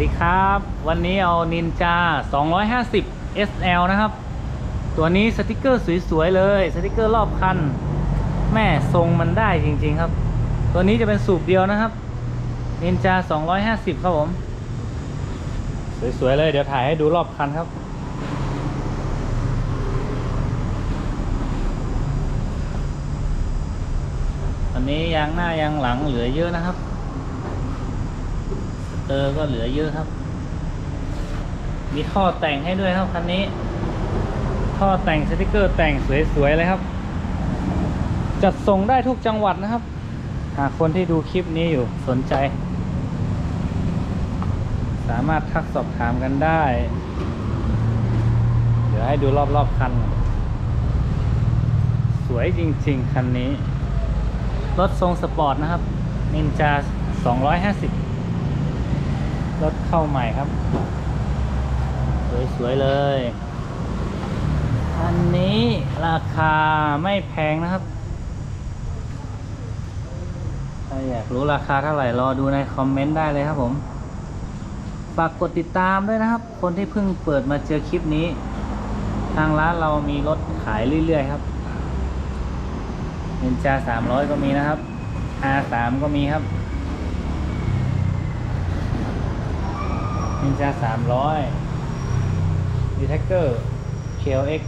สดีครับ วันนี้เอานินจา 250 SL นะครับ ตัวนี้สติกเกอร์สวยๆเลยสติกเกอร์รอบคัน แม่ทรงมันได้จริงๆครับ ตัวนี้จะเป็นสูบเดียวนะครับนินจา 250 ครับผม สวยๆเลยเดี๋ยวถ่ายให้ดูรอบคันครับอันนี้ยางหน้ายางหลังเหลือเยอะนะครับ เตอร์ก็เหลือเยอะครับ มีท่อแต่งให้ด้วยครับคันนี้ ท่อแต่งสติกเกอร์แต่งสวยๆเลยครับ จัดส่งได้ทุกจังหวัดนะครับ หากคนที่ดูคลิปนี้อยู่สนใจ สามารถทักสอบถามกันได้ เดี๋ยวให้ดูรอบๆคัน สวยจริงๆ คันนี้ รถทรงสปอร์ตนะครับนินจา250 รถเข้าใหม่ครับ สวยๆเลย อันนี้ราคาไม่แพงนะครับ ถ้าอยากรู้ราคาเท่าไหร่รอดูในคอมเมนต์ได้เลยครับผม ฝากกดติดตามด้วยนะครับ คนที่เพิ่งเปิดมาเจอคลิปนี้ ทางร้านเรามีรถขายเรื่อยๆครับเนจาสามร้อยก็มีนะครับ R3 ก็มีครับ นินจาสามร้อยดีแท็กเกอร์ KLX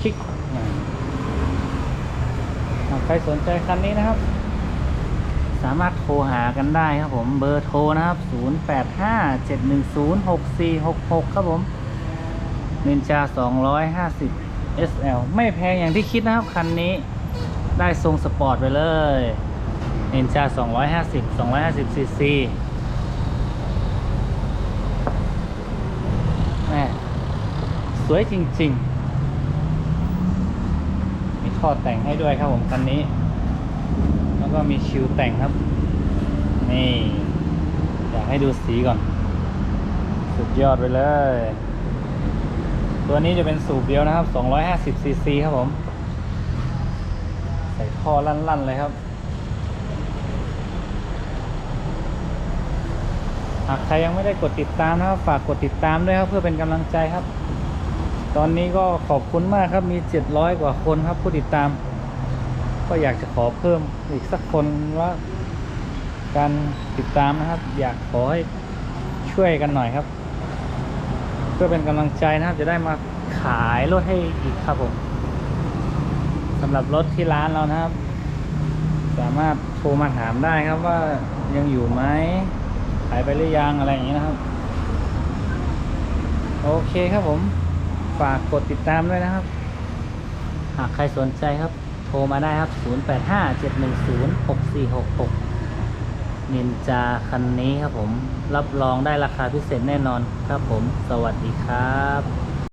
คิกใครสนใจคันนี้นะครับ สามารถโทรหากันได้ครับผม เบอร์โทรนะครับ 0857106466 ครับผมนินจา250 SL ไม่แพงอย่างที่คิดนะครับ คันนี้ได้ทรงสปอร์ตไปเลยนินจา250 250 cc แม่ สวยจริง ๆ มีท่อแต่งให้ด้วยครับผมคันนี้ แล้วก็มีชิวแต่งครับ นี่อยากให้ดูสีก่อน สุดยอดไปเลย ตัวนี้จะเป็นสูบเดียวนะครับ 250ซีซีครับผม ใส่ท่อลั่น ๆ เลยครับหากใครยังไม่ได้กดติดตามนะครับ ฝากกดติดตามด้วยครับ เพื่อเป็นกำลังใจครับ ตอนนี้ก็ขอบคุณมากครับมี 700 กว่าคนครับผู้ติดตาม ก็อยากจะขอเพิ่มอีกสักคนว่าการติดตามนะครับ อยากขอให้ช่วยกันหน่อยครับ เพื่อเป็นกำลังใจนะครับ จะได้มาขายรถให้อีกครับผมสำหรับรถที่ร้านเรานะครับ สามารถโทรมาถามได้ครับว่ายังอยู่ไหมขายไปหรือยังอะไรอย่างนี้นะครับ โอเคครับผม ฝากกดติดตามด้วยนะครับ หากใครสนใจครับ โทรมาได้ครับ 0857106466 นินจาคันนี้ครับผม รับรองได้ราคาพิเศษแน่นอนครับผม สวัสดีครับ